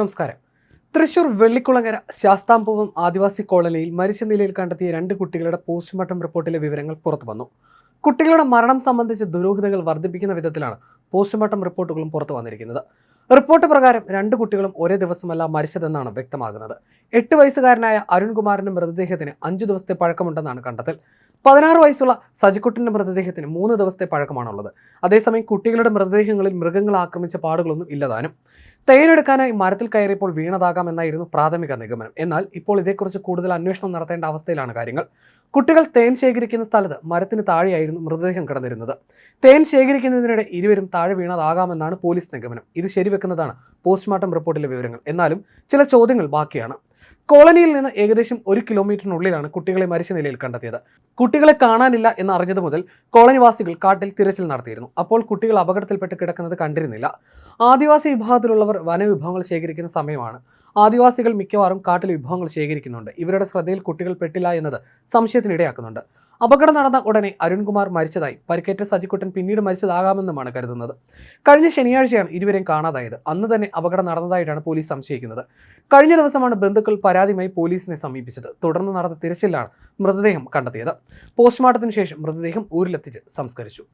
നമസ്കാരം. തൃശൂർ വെള്ളിക്കുളങ്ങര ശാസ്താംപൂവം ആദിവാസി കോളനിയിൽ മരിച്ച നിലയിൽ കണ്ടെത്തിയ രണ്ട് കുട്ടികളുടെ പോസ്റ്റ്മോർട്ടം റിപ്പോർട്ടിലെ വിവരങ്ങൾ പുറത്തു വന്നു. കുട്ടികളുടെ മരണം സംബന്ധിച്ച് ദുരൂഹതകൾ വർദ്ധിപ്പിക്കുന്ന വിധത്തിലാണ് പോസ്റ്റ്മോർട്ടം റിപ്പോർട്ടുകളും പുറത്തു വന്നിരിക്കുന്നത്. റിപ്പോർട്ട് പ്രകാരം രണ്ട് കുട്ടികളും ഒരേ ദിവസമല്ല മരിച്ചതെന്നാണ് വ്യക്തമാകുന്നത്. എട്ട് വയസ്സുകാരനായ അരുൺകുമാറിന്റെ മൃതദേഹത്തിന് അഞ്ചു ദിവസത്തെ പഴക്കമുണ്ടെന്നാണ് കണ്ടെത്തൽ. പതിനാറ് വയസ്സുള്ള സജിക്കുട്ടിന്റെ മൃതദേഹത്തിന് മൂന്ന് ദിവസത്തെ പഴക്കമാണുള്ളത്. അതേസമയം കുട്ടികളുടെ മൃതദേഹങ്ങളിൽ മൃഗങ്ങൾ ആക്രമിച്ച പാടുകളൊന്നും ഇല്ലതാനും. തേനെടുക്കാനായി മരത്തിൽ കയറിയപ്പോൾ വീണതാകാമെന്നായിരുന്നു പ്രാഥമിക നിഗമനം. എന്നാൽ ഇപ്പോൾ ഇതേക്കുറിച്ച് കൂടുതൽ അന്വേഷണം നടത്തേണ്ട അവസ്ഥയിലാണ് കാര്യങ്ങൾ. കുട്ടികൾ തേൻ ശേഖരിക്കുന്ന സ്ഥലത്ത് മരത്തിന് താഴെയായിരുന്നു മൃതദേഹം കിടന്നിരുന്നത്. തേൻ ശേഖരിക്കുന്നതിനിടെ ഇരുവരും താഴെ വീണതാകാമെന്നാണ് പോലീസ് നിഗമനം. ഇത് ശരിവെക്കുന്നതാണ് പോസ്റ്റ്മോർട്ടം റിപ്പോർട്ടിലെ വിവരങ്ങൾ. എന്നാലും ചില ചോദ്യങ്ങൾ ബാക്കിയാണ്. കോളനിയിൽ നിന്ന് ഏകദേശം ഒരു കിലോമീറ്ററിനുള്ളിലാണ് കുട്ടികളെ മരിച്ച നിലയിൽ കണ്ടെത്തിയത്. കുട്ടികളെ കാണാനില്ല എന്ന് അറിഞ്ഞത് മുതൽ കോളനിവാസികൾ കാട്ടിൽ തിരച്ചിൽ നടത്തിയിരുന്നു. അപ്പോൾ കുട്ടികൾ അപകടത്തിൽപ്പെട്ട് കിടക്കുന്നത് കണ്ടിരുന്നില്ല. ആദിവാസി വിഭാഗത്തിലുള്ളവർ വനവിഭവങ്ങൾ ശേഖരിക്കുന്ന സമയമാണ്. ആദിവാസികൾ മിക്കവാറും കാട്ടിൽ വിഭവങ്ങൾ ശേഖരിക്കുന്നുണ്ട്. ഇവരുടെ ശ്രദ്ധയിൽ കുട്ടികൾ പെട്ടില്ല എന്നത് സംശയത്തിനിടയാക്കുന്നുണ്ട്. അപകടം നടന്ന ഉടനെ അരുൺകുമാർ മരിച്ചതായി പരിക്കേറ്റ സജിക്കുട്ടൻ പിന്നീട് മരിച്ചതാകാമെന്നുമാണ് കരുതുന്നത്. കഴിഞ്ഞ ശനിയാഴ്ചയാണ് ഇരുവരെയും കാണാതായത്. അന്ന് തന്നെ അപകടം നടന്നതായിട്ടാണ് പോലീസ് സംശയിക്കുന്നത്. കഴിഞ്ഞ ദിവസമാണ് ബന്ധുക്കൾ പരാതിയുമായി പോലീസിനെ സമീപിച്ചത്. തുടർന്ന് നടന്ന തിരച്ചിലാണ് മൃതദേഹം കണ്ടെത്തിയത്. പോസ്റ്റ്മോർട്ടത്തിന് ശേഷം മൃതദേഹം ഊരിലെത്തിച്ച് സംസ്കരിച്ചു